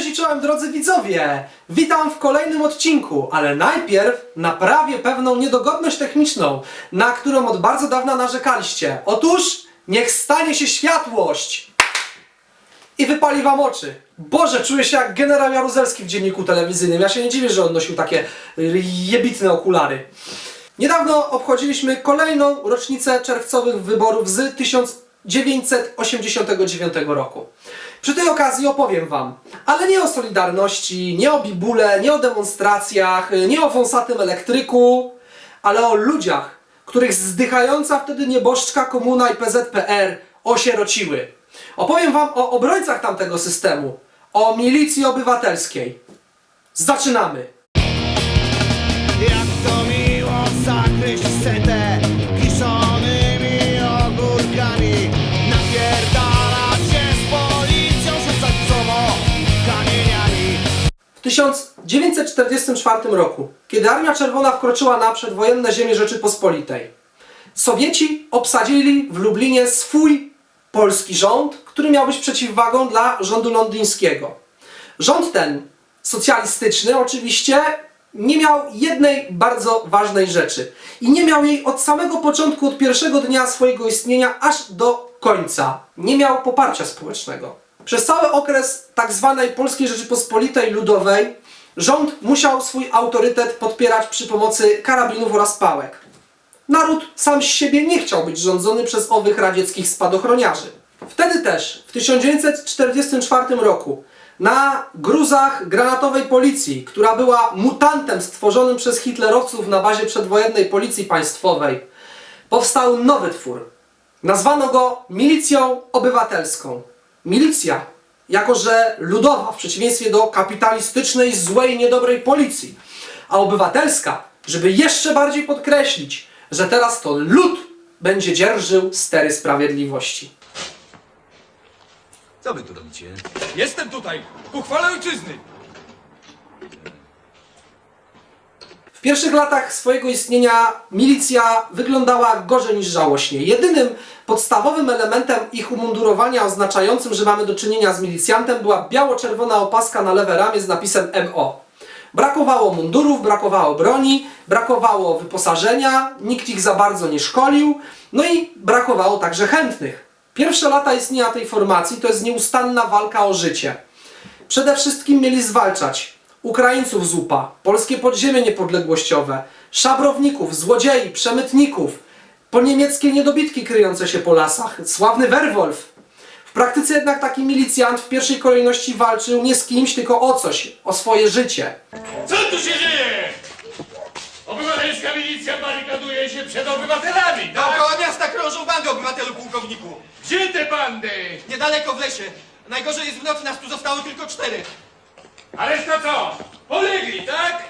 cześć i czołem drodzy widzowie! Witam w kolejnym odcinku, ale najpierw naprawię pewną niedogodność techniczną, na którą od bardzo dawna narzekaliście. Otóż niech stanie się światłość! I wypali wam oczy. Boże, czuję się jak generał Jaruzelski w dzienniku telewizyjnym. Ja się nie dziwię, że on nosił takie y, jebitne okulary. Niedawno obchodziliśmy kolejną rocznicę czerwcowych wyborów z 1989 roku. Przy tej okazji opowiem Wam, ale nie o Solidarności, nie o Bibule, nie o demonstracjach, nie o wąsatym elektryku, ale o ludziach, których zdychająca wtedy nieboszczka komuna i PZPR osierociły. Opowiem Wam o obrońcach tamtego systemu, o milicji obywatelskiej. Zaczynamy! Jak to W 1944 roku, kiedy Armia Czerwona wkroczyła na przedwojenne ziemie Rzeczypospolitej, Sowieci obsadzili w Lublinie swój polski rząd, który miał być przeciwwagą dla rządu londyńskiego. Rząd ten, socjalistyczny oczywiście, nie miał jednej bardzo ważnej rzeczy. I nie miał jej od samego początku, od pierwszego dnia swojego istnienia, aż do końca. Nie miał poparcia społecznego. Przez cały okres tak zwanej Polskiej Rzeczypospolitej Ludowej rząd musiał swój autorytet podpierać przy pomocy karabinów oraz pałek. Naród sam z siebie nie chciał być rządzony przez owych radzieckich spadochroniarzy. Wtedy też, w 1944 roku, na gruzach granatowej policji, która była mutantem stworzonym przez hitlerowców na bazie przedwojennej policji państwowej, powstał nowy twór. Nazwano go milicją obywatelską. Milicja, jako że ludowa, w przeciwieństwie do kapitalistycznej, złej, niedobrej policji, a obywatelska, żeby jeszcze bardziej podkreślić, że teraz to lud będzie dzierżył stery sprawiedliwości. Co wy tu robicie? Jestem tutaj, ku ojczyzny. W pierwszych latach swojego istnienia milicja wyglądała gorzej niż żałośnie. Jedynym podstawowym elementem ich umundurowania oznaczającym, że mamy do czynienia z milicjantem była biało-czerwona opaska na lewe ramię z napisem MO. Brakowało mundurów, brakowało broni, brakowało wyposażenia, nikt ich za bardzo nie szkolił, no i brakowało także chętnych. Pierwsze lata istnienia tej formacji to jest nieustanna walka o życie. Przede wszystkim mieli zwalczać Ukraińców z UPA, polskie podziemie niepodległościowe, szabrowników, złodziei, przemytników, poniemieckie niedobitki kryjące się po lasach, sławny Werwolf. W praktyce jednak taki milicjant w pierwszej kolejności walczył nie z kimś, tylko o coś, o swoje życie. Co tu się dzieje? Obywatelska milicja barykaduje się przed obywatelami, tak? Dookoła miasta krążą bandy, obywatelu pułkowniku. Gdzie te bandy? Niedaleko w lesie. Najgorzej jest w nocy, nas tu zostało tylko cztery. A reszta co? Polegli, tak?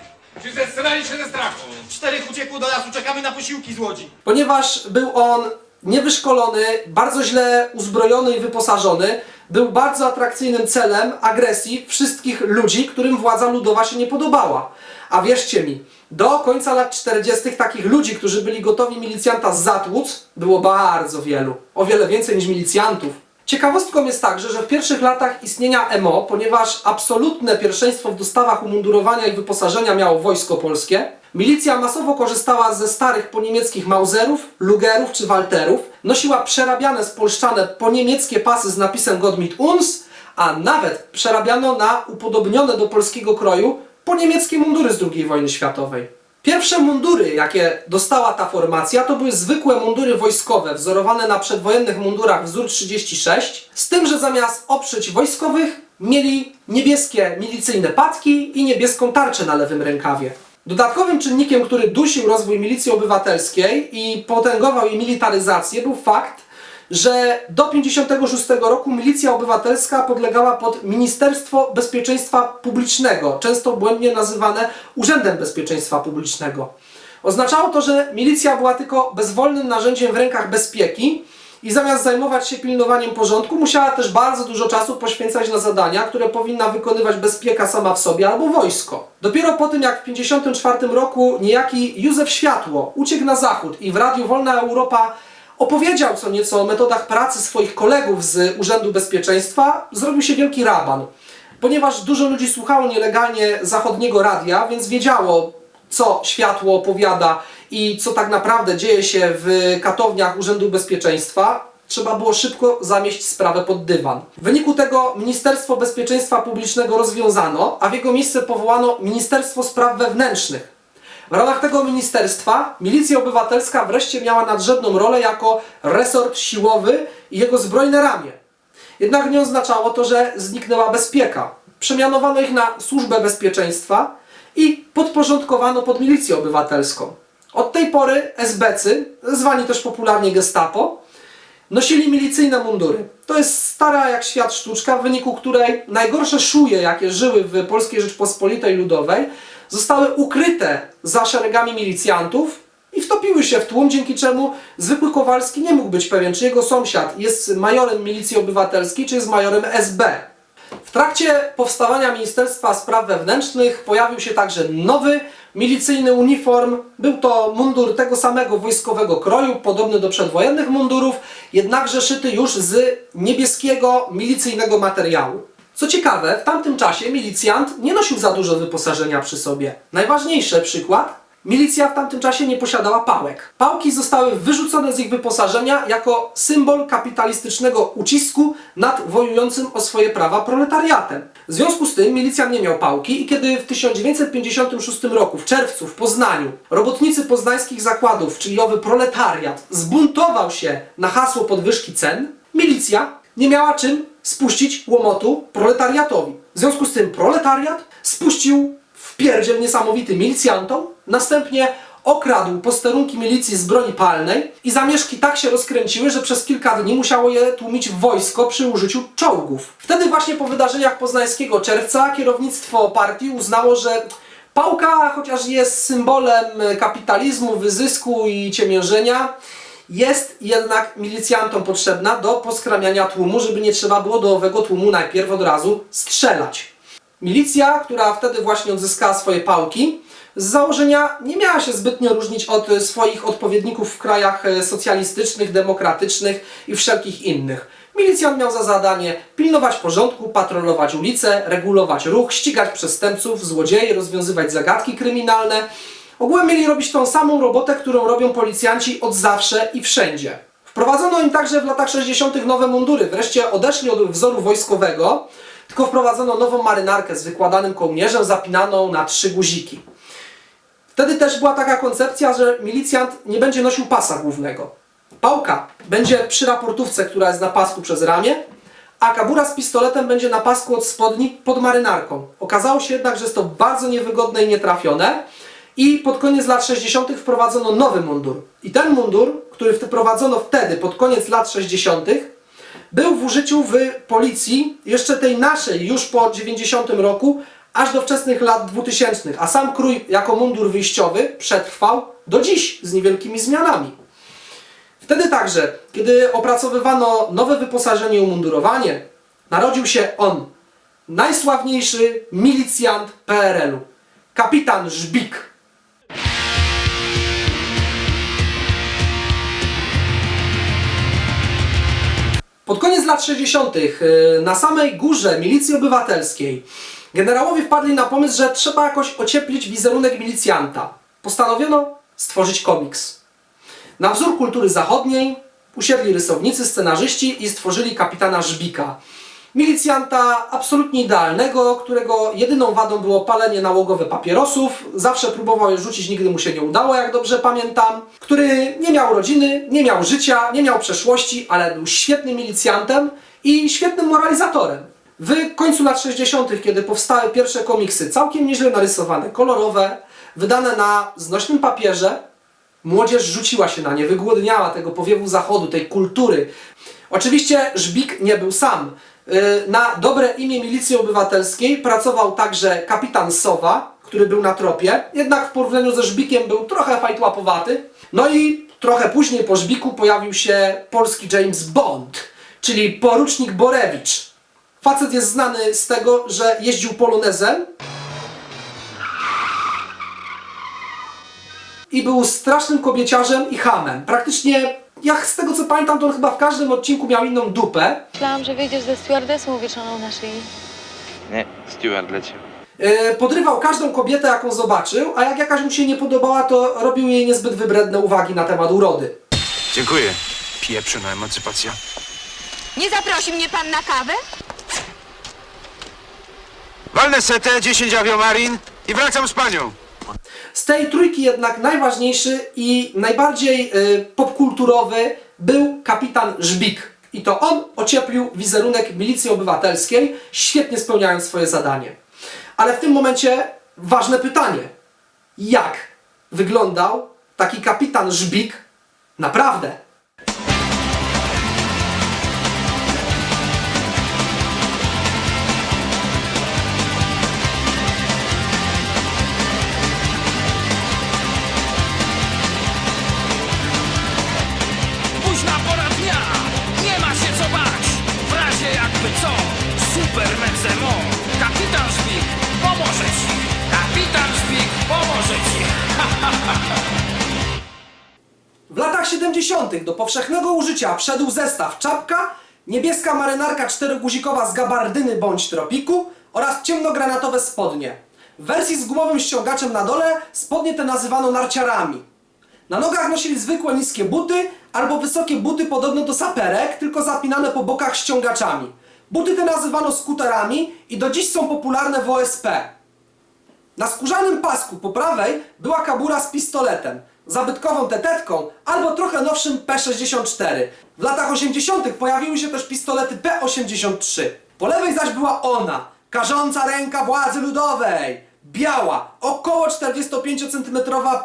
Czy zestrali się ze strachu? Czterech uciekło do lasu, czekamy na posiłki z łodzi. Ponieważ był on niewyszkolony, bardzo źle uzbrojony i wyposażony, był bardzo atrakcyjnym celem agresji wszystkich ludzi, którym władza ludowa się nie podobała. A wierzcie mi, do końca lat 40. takich ludzi, którzy byli gotowi milicjanta zatłuc, było bardzo wielu. O wiele więcej niż milicjantów. Ciekawostką jest także, że w pierwszych latach istnienia MO, ponieważ absolutne pierwszeństwo w dostawach umundurowania i wyposażenia miało wojsko polskie, milicja masowo korzystała ze starych poniemieckich Mauserów, Lugerów czy Walterów, nosiła przerabiane, spolszczane poniemieckie pasy z napisem Gott mit uns, a nawet przerabiano na upodobnione do polskiego kroju poniemieckie mundury z II wojny światowej. Pierwsze mundury, jakie dostała ta formacja, to były zwykłe mundury wojskowe, wzorowane na przedwojennych mundurach wzór 36, z tym, że zamiast oprzyć wojskowych, mieli niebieskie milicyjne patki i niebieską tarczę na lewym rękawie. Dodatkowym czynnikiem, który dusił rozwój milicji obywatelskiej i potęgował jej militaryzację, był fakt, że do 56 roku milicja obywatelska podlegała pod Ministerstwo Bezpieczeństwa Publicznego, często błędnie nazywane Urzędem Bezpieczeństwa Publicznego. Oznaczało to, że milicja była tylko bezwolnym narzędziem w rękach bezpieki i zamiast zajmować się pilnowaniem porządku, musiała też bardzo dużo czasu poświęcać na zadania, które powinna wykonywać bezpieka sama w sobie albo wojsko. Dopiero po tym, jak w 1954 roku niejaki Józef Światło uciekł na zachód i w Radiu Wolna Europa opowiedział co nieco o metodach pracy swoich kolegów z Urzędu Bezpieczeństwa, zrobił się wielki raban. Ponieważ dużo ludzi słuchało nielegalnie zachodniego radia, więc wiedziało, co światło opowiada i co tak naprawdę dzieje się w katowniach Urzędu Bezpieczeństwa, trzeba było szybko zamieść sprawę pod dywan. W wyniku tego Ministerstwo Bezpieczeństwa Publicznego rozwiązano, a w jego miejsce powołano Ministerstwo Spraw Wewnętrznych. W ramach tego ministerstwa Milicja Obywatelska wreszcie miała nadrzędną rolę jako resort siłowy i jego zbrojne ramię. Jednak nie oznaczało to, że zniknęła bezpieka. Przemianowano ich na służbę bezpieczeństwa i podporządkowano pod milicję obywatelską. Od tej pory SBcy, zwani też popularnie gestapo, nosili milicyjne mundury. To jest stara jak świat sztuczka, w wyniku której najgorsze szuje, jakie żyły w Polskiej Rzeczpospolitej Ludowej, zostały ukryte za szeregami milicjantów i wtopiły się w tłum, dzięki czemu zwykły Kowalski nie mógł być pewien, czy jego sąsiad jest majorem milicji obywatelskiej, czy jest majorem SB. W trakcie powstawania Ministerstwa Spraw Wewnętrznych pojawił się także nowy milicyjny uniform. Był to mundur tego samego wojskowego kroju, podobny do przedwojennych mundurów, jednakże szyty już z niebieskiego milicyjnego materiału. Co ciekawe, w tamtym czasie milicjant nie nosił za dużo wyposażenia przy sobie. Najważniejszy przykład Milicja w tamtym czasie nie posiadała pałek. Pałki zostały wyrzucone z ich wyposażenia jako symbol kapitalistycznego ucisku nad wojującym o swoje prawa proletariatem. W związku z tym milicjant nie miał pałki i kiedy w 1956 roku w czerwcu w Poznaniu robotnicy poznańskich zakładów, czyli owy proletariat, zbuntował się na hasło podwyżki cen, milicja nie miała czym spuścić łomotu proletariatowi. W związku z tym proletariat spuścił w pierdziel niesamowity milicjantom, następnie okradł posterunki milicji z broni palnej i zamieszki tak się rozkręciły, że przez kilka dni musiało je tłumić wojsko przy użyciu czołgów. Wtedy właśnie po wydarzeniach poznańskiego czerwca kierownictwo partii uznało, że pałka, chociaż jest symbolem kapitalizmu, wyzysku i ciemiężenia, jest jednak milicjantom potrzebna do poskramiania tłumu, żeby nie trzeba było do owego tłumu najpierw od razu strzelać. Milicja, która wtedy właśnie odzyskała swoje pałki, z założenia nie miała się zbytnio różnić od swoich odpowiedników w krajach e, socjalistycznych, demokratycznych i wszelkich innych. Milicjant miał za zadanie pilnować porządku, patrolować ulice, regulować ruch, ścigać przestępców, złodziei, rozwiązywać zagadki kryminalne. Ogółem mieli robić tą samą robotę, którą robią policjanci od zawsze i wszędzie. Wprowadzono im także w latach 60. nowe mundury. Wreszcie odeszli od wzoru wojskowego, tylko wprowadzono nową marynarkę z wykładanym kołnierzem zapinaną na trzy guziki. Wtedy też była taka koncepcja, że milicjant nie będzie nosił pasa głównego. Pałka będzie przy raportówce, która jest na pasku przez ramię, a kabura z pistoletem będzie na pasku od spodni pod marynarką. Okazało się jednak, że jest to bardzo niewygodne i nietrafione i pod koniec lat 60. wprowadzono nowy mundur. I ten mundur, który wprowadzono wtedy, pod koniec lat 60., był w użyciu w policji jeszcze tej naszej już po 90 roku, aż do wczesnych lat 2000, a sam krój jako mundur wyjściowy przetrwał do dziś z niewielkimi zmianami. Wtedy także, kiedy opracowywano nowe wyposażenie i umundurowanie, narodził się on, najsławniejszy milicjant PRL-u, kapitan Żbik. Pod koniec lat 60. y, na samej górze milicji obywatelskiej generałowie wpadli na pomysł, że trzeba jakoś ocieplić wizerunek milicjanta. Postanowiono stworzyć komiks. Na wzór kultury zachodniej usiedli rysownicy, scenarzyści i stworzyli kapitana Żbika. Milicjanta absolutnie idealnego, którego jedyną wadą było palenie nałogowe papierosów. Zawsze próbował je rzucić, nigdy mu się nie udało, jak dobrze pamiętam. Który nie miał rodziny, nie miał życia, nie miał przeszłości, ale był świetnym milicjantem i świetnym moralizatorem. W końcu lat 60., kiedy powstały pierwsze komiksy, całkiem nieźle narysowane, kolorowe, wydane na znośnym papierze, Młodzież rzuciła się na nie, wygłodniała tego powiewu zachodu, tej kultury. Oczywiście Żbik nie był sam. Yy, Na dobre imię milicji obywatelskiej pracował także kapitan Sowa, który był na tropie, jednak w porównaniu ze Żbikiem był trochę fajtłapowaty. No i trochę później po Żbiku pojawił się polski James Bond, czyli porucznik Borewicz. Facet jest znany z tego, że jeździł polonezem, i był strasznym kobieciarzem i hamem. Praktycznie, jak z tego co pamiętam, to on chyba w każdym odcinku miał inną dupę. Myślałam, że wyjdziesz ze stewardessą uwieszoną na szyi. Nie, Stewart ciebie. E, Podrywał każdą kobietę, jaką zobaczył, a jak jakaś mu się nie podobała, to robił jej niezbyt wybredne uwagi na temat urody. Dziękuję. Pieprzyna emancypacja. Nie zaprosi mnie pan na kawę? Walnę setę, 10 aviomarin i wracam z panią. Z tej trójki jednak najważniejszy i najbardziej y, popkulturowy był kapitan Żbik. I to on ocieplił wizerunek milicji obywatelskiej, świetnie spełniając swoje zadanie. Ale w tym momencie ważne pytanie. Jak wyglądał taki kapitan Żbik naprawdę? Superman Kapitan Szpik pomoże ci Kapitan Szpik pomoże ci W latach 70. do powszechnego użycia wszedł zestaw czapka, niebieska marynarka czteroguzikowa z gabardyny bądź tropiku oraz ciemnogranatowe spodnie. W wersji z gumowym ściągaczem na dole spodnie te nazywano narciarami. Na nogach nosili zwykłe niskie buty albo wysokie buty podobne do saperek, tylko zapinane po bokach ściągaczami. Buty te nazywano skuterami i do dziś są popularne w OSP. Na skórzanym pasku po prawej była kabura z pistoletem, zabytkową tetetką albo trochę nowszym P64. W latach 80. pojawiły się też pistolety P83. Po lewej zaś była ona, karząca ręka władzy ludowej. Biała, około 45 cm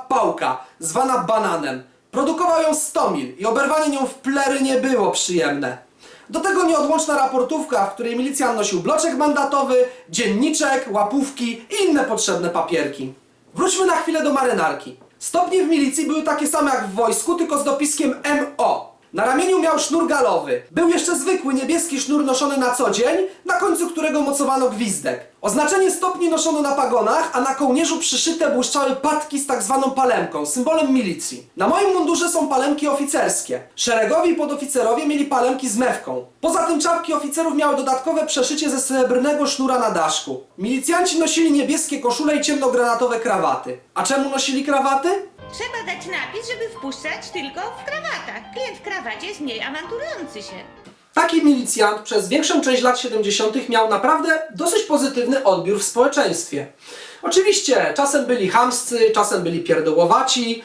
pałka, zwana bananem. Produkował ją Stomil i oberwanie nią w plery nie było przyjemne. Do tego nieodłączna raportówka, w której milicjant nosił bloczek mandatowy, dzienniczek, łapówki i inne potrzebne papierki. Wróćmy na chwilę do marynarki. Stopnie w milicji były takie same jak w wojsku, tylko z dopiskiem MO. Na ramieniu miał sznur galowy. Był jeszcze zwykły niebieski sznur noszony na co dzień, na końcu którego mocowano gwizdek. Oznaczenie stopni noszono na pagonach, a na kołnierzu przyszyte błyszczały patki z tak zwaną palemką, symbolem milicji. Na moim mundurze są palemki oficerskie. Szeregowi i podoficerowie mieli palemki z mewką. Poza tym czapki oficerów miały dodatkowe przeszycie ze srebrnego sznura na daszku. Milicjanci nosili niebieskie koszule i ciemnogranatowe krawaty. A czemu nosili krawaty? Trzeba dać napis, żeby wpuszczać tylko w krawatach. Klient w krawacie jest mniej awanturujący się. Taki milicjant przez większą część lat 70. miał naprawdę dosyć pozytywny odbiór w społeczeństwie. Oczywiście, czasem byli chamscy, czasem byli pierdołowaci,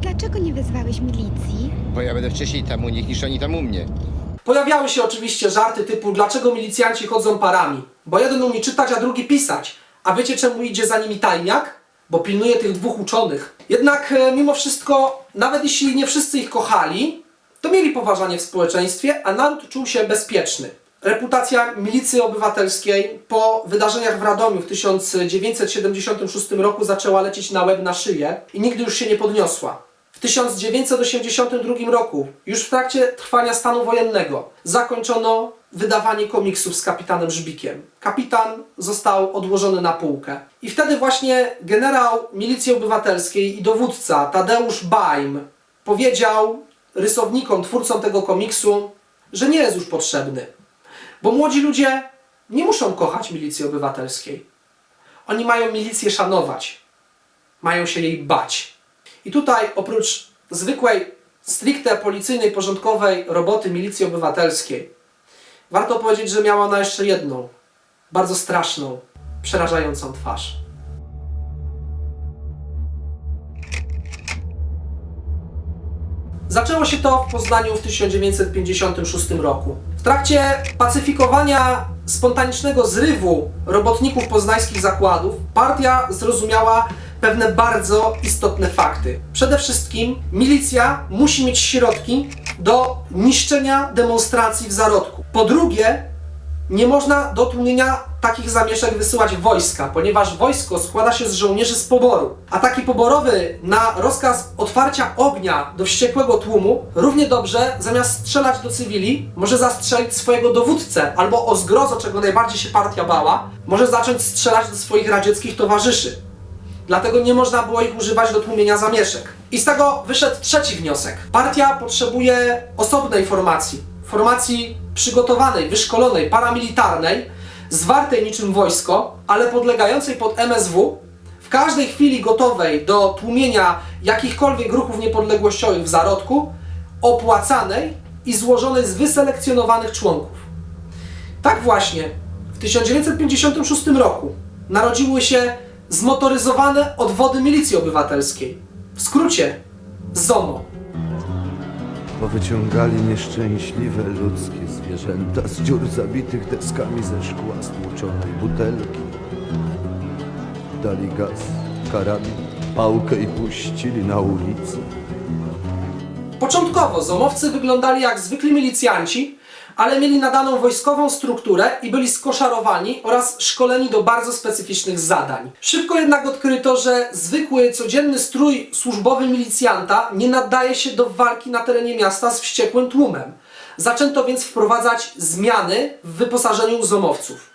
Dlaczego nie wezwałeś milicji? Bo ja będę wcześniej tam u nich niż oni tam u mnie. Pojawiały się oczywiście żarty typu dlaczego milicjanci chodzą parami? Bo jeden umie czytać, a drugi pisać. A wiecie czemu idzie za nimi tajniak? Bo pilnuje tych dwóch uczonych. Jednak e, mimo wszystko, nawet jeśli nie wszyscy ich kochali, to mieli poważanie w społeczeństwie, a naród czuł się bezpieczny. Reputacja milicji obywatelskiej po wydarzeniach w Radomiu w 1976 roku zaczęła lecieć na łeb na szyję i nigdy już się nie podniosła. W 1982 roku, już w trakcie trwania stanu wojennego, zakończono wydawanie komiksów z kapitanem Żbikiem. Kapitan został odłożony na półkę. I wtedy właśnie generał milicji obywatelskiej i dowódca Tadeusz Baim powiedział rysownikom, twórcom tego komiksu, że nie jest już potrzebny. Bo młodzi ludzie nie muszą kochać milicji obywatelskiej. Oni mają milicję szanować. Mają się jej bać. I tutaj oprócz zwykłej, stricte policyjnej, porządkowej roboty milicji obywatelskiej, warto powiedzieć, że miała ona jeszcze jedną, bardzo straszną, przerażającą twarz. Zaczęło się to w Poznaniu w 1956 roku. W trakcie pacyfikowania spontanicznego zrywu robotników poznańskich zakładów, partia zrozumiała pewne bardzo istotne fakty. Przede wszystkim milicja musi mieć środki do niszczenia demonstracji w zarodku. Po drugie, nie można do tłumienia takich zamieszek wysyłać wojska, ponieważ wojsko składa się z żołnierzy z poboru. Ataki poborowy na rozkaz otwarcia ognia do wściekłego tłumu równie dobrze, zamiast strzelać do cywili, może zastrzelić swojego dowódcę, albo o zgrozo, czego najbardziej się partia bała, może zacząć strzelać do swoich radzieckich towarzyszy. Dlatego nie można było ich używać do tłumienia zamieszek. I z tego wyszedł trzeci wniosek. Partia potrzebuje osobnej formacji. Formacji przygotowanej, wyszkolonej, paramilitarnej, zwartej niczym wojsko, ale podlegającej pod MSW, w każdej chwili gotowej do tłumienia jakichkolwiek ruchów niepodległościowych w zarodku, opłacanej i złożonej z wyselekcjonowanych członków. Tak właśnie w 1956 roku narodziły się zmotoryzowane odwody milicji obywatelskiej. W skrócie ZOMO. Powyciągali nieszczęśliwe ludzkie zwierzęta z dziur zabitych deskami ze szkła stłuczonej butelki. Dali gaz, karabin, pałkę i puścili na ulicę. Początkowo zomowcy wyglądali jak zwykli milicjanci, ale mieli nadaną wojskową strukturę i byli skoszarowani oraz szkoleni do bardzo specyficznych zadań. Szybko jednak odkryto, że zwykły, codzienny strój służbowy milicjanta nie nadaje się do walki na terenie miasta z wściekłym tłumem. Zaczęto więc wprowadzać zmiany w wyposażeniu zomowców.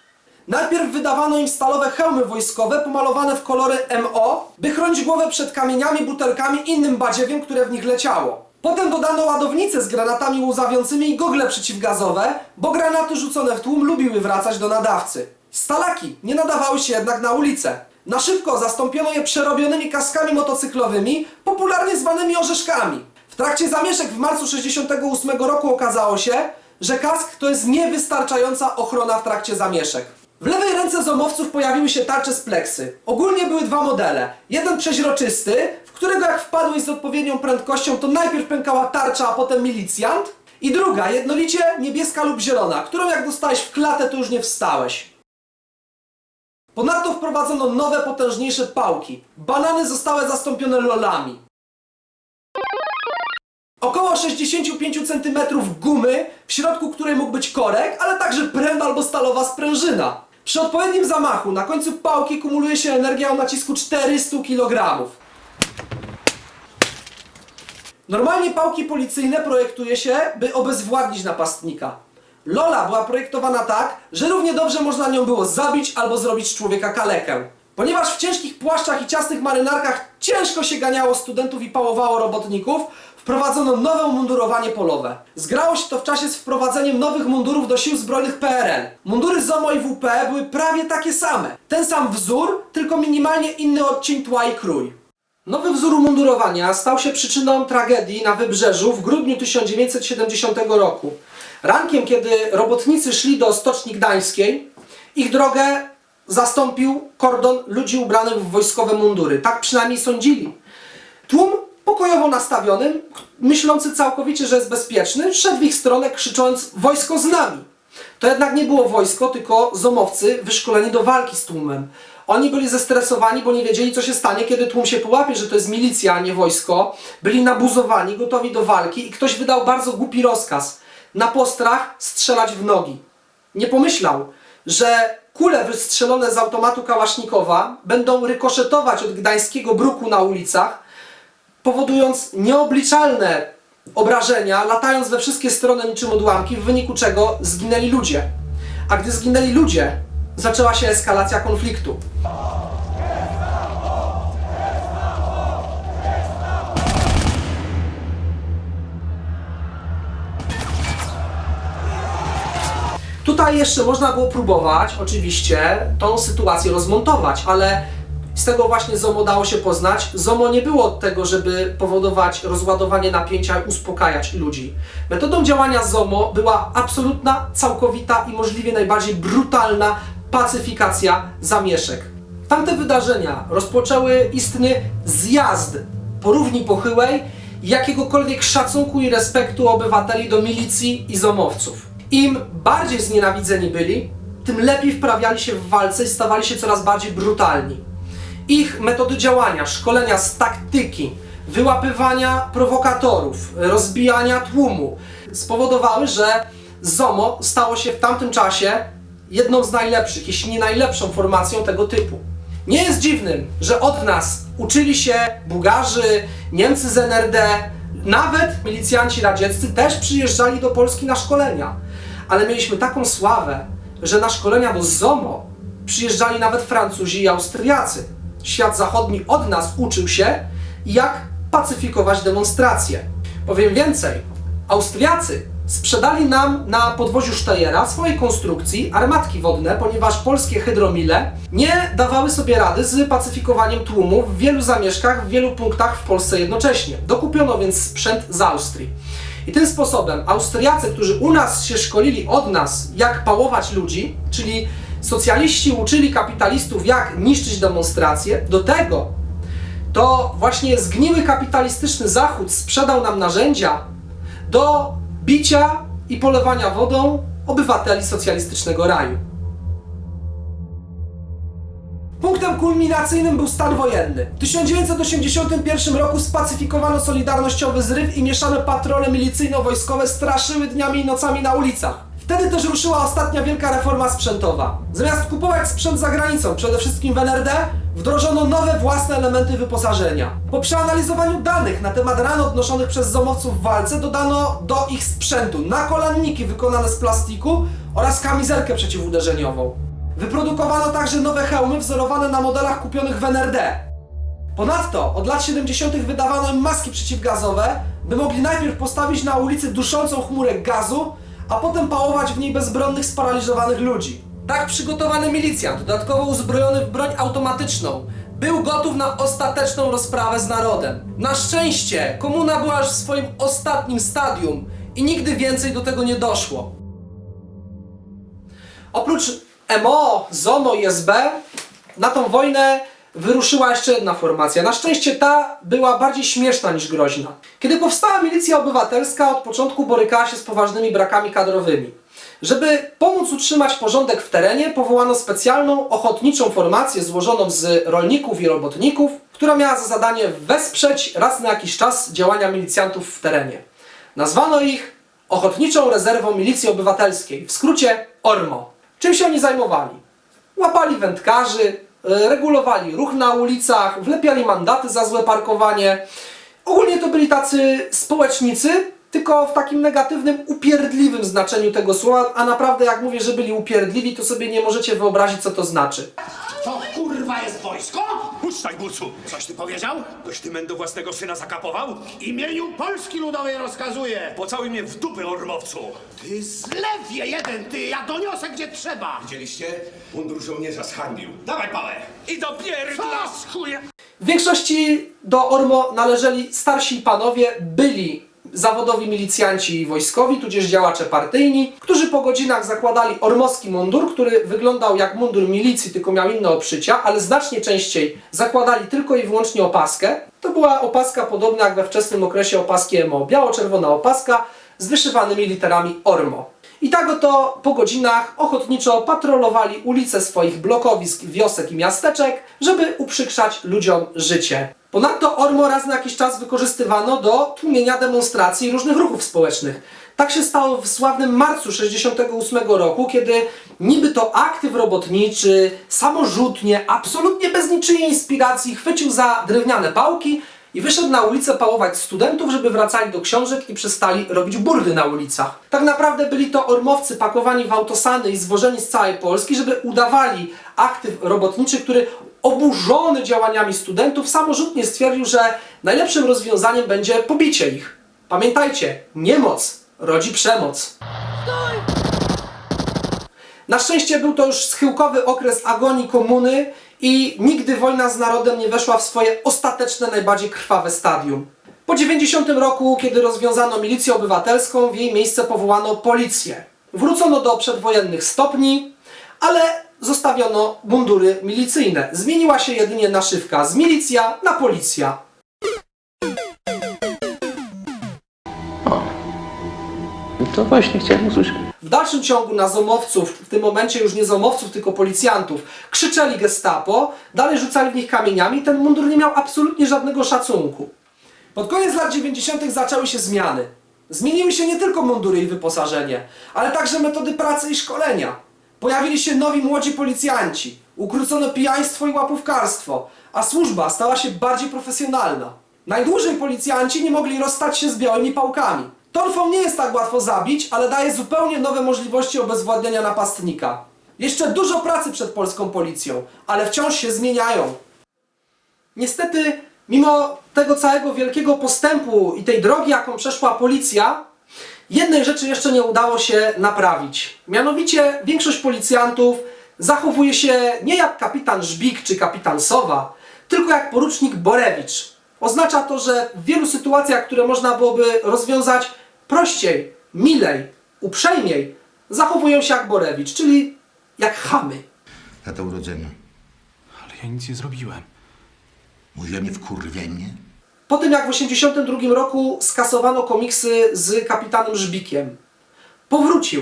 Najpierw wydawano im stalowe hełmy wojskowe pomalowane w kolory MO, by chronić głowę przed kamieniami, butelkami i innym badziewiem, które w nich leciało. Potem dodano ładownice z granatami łzawiącymi i gogle przeciwgazowe, bo granaty rzucone w tłum lubiły wracać do nadawcy. Stalaki nie nadawały się jednak na ulicę. Na szybko zastąpiono je przerobionymi kaskami motocyklowymi, popularnie zwanymi orzeszkami. W trakcie zamieszek w marcu 68 roku okazało się, że kask to jest niewystarczająca ochrona w trakcie zamieszek. W lewej ręce zomowców pojawiły się tarcze z pleksy. Ogólnie były dwa modele. Jeden przeźroczysty, w którego jak wpadłeś z odpowiednią prędkością, to najpierw pękała tarcza, a potem milicjant. I druga, jednolicie niebieska lub zielona, którą jak dostałeś w klatę, to już nie wstałeś. Ponadto wprowadzono nowe, potężniejsze pałki. Banany zostały zastąpione lolami. Około 65 cm gumy, w środku której mógł być korek, ale także pręd albo stalowa sprężyna. Przy odpowiednim zamachu na końcu pałki kumuluje się energia o nacisku 400 kg. Normalnie pałki policyjne projektuje się, by obezwładnić napastnika. Lola była projektowana tak, że równie dobrze można nią było zabić albo zrobić człowieka kalekę. Ponieważ w ciężkich płaszczach i ciasnych marynarkach ciężko się ganiało studentów i pałowało robotników, wprowadzono nowe umundurowanie polowe. Zgrało się to w czasie z wprowadzeniem nowych mundurów do sił zbrojnych PRL. Mundury ZOMO i WP były prawie takie same. Ten sam wzór, tylko minimalnie inny odcień tła i krój. Nowy wzór umundurowania stał się przyczyną tragedii na Wybrzeżu w grudniu 1970 roku. Rankiem, kiedy robotnicy szli do Stoczni Gdańskiej, ich drogę zastąpił kordon ludzi ubranych w wojskowe mundury. Tak przynajmniej sądzili. Tłum pokojowo nastawiony, myślący całkowicie, że jest bezpieczny, szedł w ich stronę krzycząc wojsko z nami. To jednak nie było wojsko, tylko zomowcy wyszkoleni do walki z tłumem. Oni byli zestresowani, bo nie wiedzieli, co się stanie, kiedy tłum się połapie, że to jest milicja, a nie wojsko. Byli nabuzowani, gotowi do walki i ktoś wydał bardzo głupi rozkaz. Na postrach strzelać w nogi. Nie pomyślał, że kule wystrzelone z automatu Kałasznikowa będą rykoszetować od gdańskiego bruku na ulicach, powodując nieobliczalne obrażenia, latając we wszystkie strony niczym odłamki, w wyniku czego zginęli ludzie. A gdy zginęli ludzie, zaczęła się eskalacja konfliktu. Tutaj jeszcze można było próbować, oczywiście, tą sytuację rozmontować, ale z tego właśnie ZOMO dało się poznać. ZOMO nie było od tego, żeby powodować rozładowanie napięcia i uspokajać ludzi. Metodą działania ZOMO była absolutna, całkowita i możliwie najbardziej brutalna pacyfikacja zamieszek. Tamte wydarzenia rozpoczęły istny zjazd po równi pochyłej jakiegokolwiek szacunku i respektu obywateli do milicji i zomowców. Im bardziej znienawidzeni byli, tym lepiej wprawiali się w walce i stawali się coraz bardziej brutalni. Ich metody działania, szkolenia z taktyki, wyłapywania prowokatorów, rozbijania tłumu spowodowały, że ZOMO stało się w tamtym czasie jedną z najlepszych, jeśli nie najlepszą formacją tego typu. Nie jest dziwnym, że od nas uczyli się Bułgarzy, Niemcy z NRD, nawet milicjanci radzieccy też przyjeżdżali do Polski na szkolenia. Ale mieliśmy taką sławę, że na szkolenia do ZOMO przyjeżdżali nawet Francuzi i Austriacy. Świat zachodni od nas uczył się, jak pacyfikować demonstracje. Powiem więcej, Austriacy sprzedali nam na podwoziu Steyera swojej konstrukcji armatki wodne, ponieważ polskie hydromile nie dawały sobie rady z pacyfikowaniem tłumu w wielu zamieszkach, w wielu punktach w Polsce jednocześnie. Dokupiono więc sprzęt z Austrii. I tym sposobem Austriacy, którzy u nas się szkolili od nas, jak pałować ludzi, czyli socjaliści uczyli kapitalistów, jak niszczyć demonstracje, do tego to właśnie zgniły kapitalistyczny Zachód sprzedał nam narzędzia do bicia i polewania wodą obywateli socjalistycznego raju. Punktem kulminacyjnym był stan wojenny. W 1981 roku spacyfikowano solidarnościowy zryw i mieszane patrole milicyjno-wojskowe straszyły dniami i nocami na ulicach. Wtedy też ruszyła ostatnia wielka reforma sprzętowa. Zamiast kupować sprzęt za granicą, przede wszystkim w NRD, wdrożono nowe własne elementy wyposażenia. Po przeanalizowaniu danych na temat ran odnoszonych przez zomowców w walce dodano do ich sprzętu nakolanniki wykonane z plastiku oraz kamizelkę przeciwuderzeniową. Wyprodukowano także nowe hełmy wzorowane na modelach kupionych w NRD. Ponadto od lat 70. wydawano im maski przeciwgazowe, by mogli najpierw postawić na ulicy duszącą chmurę gazu, a potem pałować w niej bezbronnych, sparaliżowanych ludzi. Tak przygotowany milicjant, dodatkowo uzbrojony w broń automatyczną, był gotów na ostateczną rozprawę z narodem. Na szczęście komuna była już w swoim ostatnim stadium i nigdy więcej do tego nie doszło. Oprócz MO, ZOMO i SB, na tą wojnę wyruszyła jeszcze jedna formacja. Na szczęście ta była bardziej śmieszna niż groźna. Kiedy powstała milicja obywatelska, od początku borykała się z poważnymi brakami kadrowymi. Żeby pomóc utrzymać porządek w terenie, powołano specjalną ochotniczą formację złożoną z rolników i robotników, która miała za zadanie wesprzeć raz na jakiś czas działania milicjantów w terenie. Nazwano ich Ochotniczą Rezerwą Milicji Obywatelskiej, w skrócie ORMO. Czym się oni zajmowali? Łapali wędkarzy, e, regulowali ruch na ulicach, wlepiali mandaty za złe parkowanie. Ogólnie to byli tacy społecznicy, tylko w takim negatywnym, upierdliwym znaczeniu tego słowa, a naprawdę jak mówię, że byli upierdliwi, to sobie nie możecie wyobrazić, co to znaczy. To kurwa jest wojsko? Puszczaj, bucu! Coś ty powiedział? Ktoś ty mendo własnego syna zakapował? W imieniu Polski Ludowej rozkazuję! Pocałuj mnie w dupy, ormowcu! Ty zlewie jeden, ty! Ja doniosę gdzie trzeba! Widzieliście? Mundur żołnierza zhańbił. Dawaj pałę! I do pierdla! W większości do ORMO należeli starsi panowie, byli zawodowi milicjanci wojskowi, tudzież działacze partyjni, którzy po godzinach zakładali ormowski mundur, który wyglądał jak mundur milicji, tylko miał inne oprzycia, ale znacznie częściej zakładali tylko i wyłącznie opaskę. To była opaska podobna jak we wczesnym okresie opaski MO, biało-czerwona opaska z wyszywanymi literami ORMO. I tak oto po godzinach ochotniczo patrolowali ulice swoich blokowisk, wiosek i miasteczek, żeby uprzykrzać ludziom życie. Ponadto ORMO raz na jakiś czas wykorzystywano do tłumienia demonstracji i różnych ruchów społecznych. Tak się stało w sławnym marcu 68 roku, kiedy niby to aktyw robotniczy, samorzutnie, absolutnie bez niczyjej inspiracji chwycił za drewniane pałki i wyszedł na ulicę pałować studentów, żeby wracali do książek i przestali robić burdy na ulicach. Tak naprawdę byli to ormowcy pakowani w autosany i zwożeni z całej Polski, żeby udawali aktyw robotniczy, który oburzony działaniami studentów samorzutnie stwierdził, że najlepszym rozwiązaniem będzie pobicie ich. Pamiętajcie, niemoc rodzi przemoc. Na szczęście był to już schyłkowy okres agonii komuny i nigdy wojna z narodem nie weszła w swoje ostateczne, najbardziej krwawe stadium. Po 90 roku, kiedy rozwiązano milicję obywatelską, w jej miejsce powołano policję. Wrócono do przedwojennych stopni, ale zostawiono mundury milicyjne. Zmieniła się jedynie naszywka z milicja na policja. To właśnie chciałem usłyszeć. W dalszym ciągu na zomowców, w tym momencie już nie zomowców, tylko policjantów, krzyczeli gestapo, dalej rzucali w nich kamieniami, ten mundur nie miał absolutnie żadnego szacunku. Pod koniec lat 90. zaczęły się zmiany. Zmieniły się nie tylko mundury i wyposażenie, ale także metody pracy i szkolenia. Pojawili się nowi młodzi policjanci, ukrócono pijaństwo i łapówkarstwo, a służba stała się bardziej profesjonalna. Najdłużej policjanci nie mogli rozstać się z białymi pałkami. Torfą nie jest tak łatwo zabić, ale daje zupełnie nowe możliwości obezwładniania napastnika. Jeszcze dużo pracy przed polską policją, ale wciąż się zmieniają. Niestety, mimo tego całego wielkiego postępu i tej drogi, jaką przeszła policja, Jednej rzeczy jeszcze nie udało się naprawić. Mianowicie większość policjantów zachowuje się nie jak kapitan Żbik czy kapitan Sowa, tylko jak porucznik Borewicz. Oznacza to, że w wielu sytuacjach, które można byłoby rozwiązać prościej, milej, uprzejmiej, zachowują się jak Borewicz, czyli jak chamy. Data urodzenia. Ale ja nic nie zrobiłem. Mówiłem nie wkurwiaj mnie. Po tym jak w 1982 roku skasowano komiksy z kapitanem Żbikiem, powrócił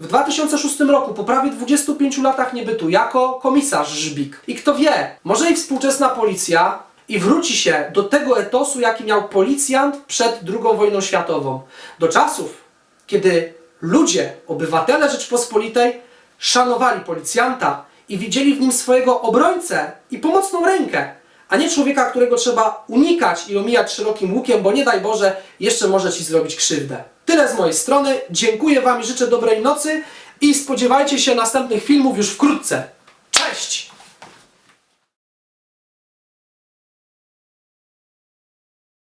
w 2006 roku, po prawie 25 latach niebytu, jako komisarz Żbik. I kto wie, może i współczesna policja i wróci się do tego etosu, jaki miał policjant przed II wojną światową. Do czasów, kiedy ludzie, obywatele Rzeczpospolitej szanowali policjanta i widzieli w nim swojego obrońcę i pomocną rękę, a nie człowieka, którego trzeba unikać i omijać szerokim łukiem, bo nie daj Boże, jeszcze może Ci zrobić krzywdę. Tyle z mojej strony. Dziękuję Wam i życzę dobrej nocy i spodziewajcie się następnych filmów już wkrótce. Cześć!